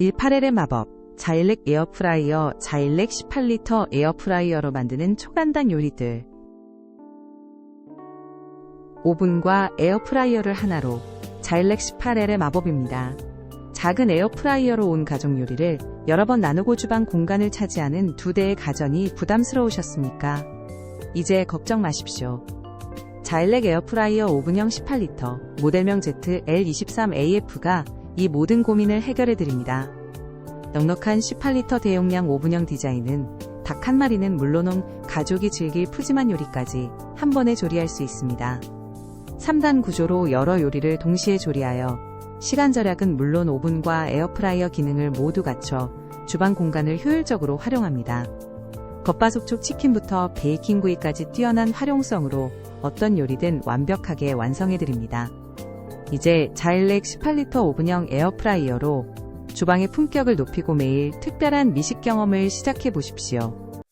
18L의 마법, 자일렉 에어프라이어, 자일렉 18리터 에어프라이어로 만드는 초간단 요리들. 오븐과 에어프라이어를 하나로 자일렉 18L의 마법입니다. 작은 에어프라이어로 온 가족 요리를 여러 번 나누고 주방 공간을 차지하는 두 대의 가전이 부담스러우셨습니까? 이제 걱정 마십시오. 자일렉 에어프라이어 오븐형 18리터 모델명 ZL23AF가 이 모든 고민을 해결해 드립니다. 넉넉한 18리터 대용량 오븐형 디자인은 닭 한 마리는 물론은 가족이 즐길 푸짐한 요리까지 한 번에 조리할 수 있습니다. 3단 구조로 여러 요리를 동시에 조리하여 시간 절약은 물론 오븐과 에어프라이어 기능을 모두 갖춰 주방 공간을 효율적으로 활용합니다. 겉바속촉 치킨부터 베이킹 구이까지 뛰어난 활용성으로 어떤 요리든 완벽하게 완성해드립니다. 이제 자일렉 18리터 오븐형 에어프라이어로 주방의 품격을 높이고 매일 특별한 미식 경험을 시작해 보십시오.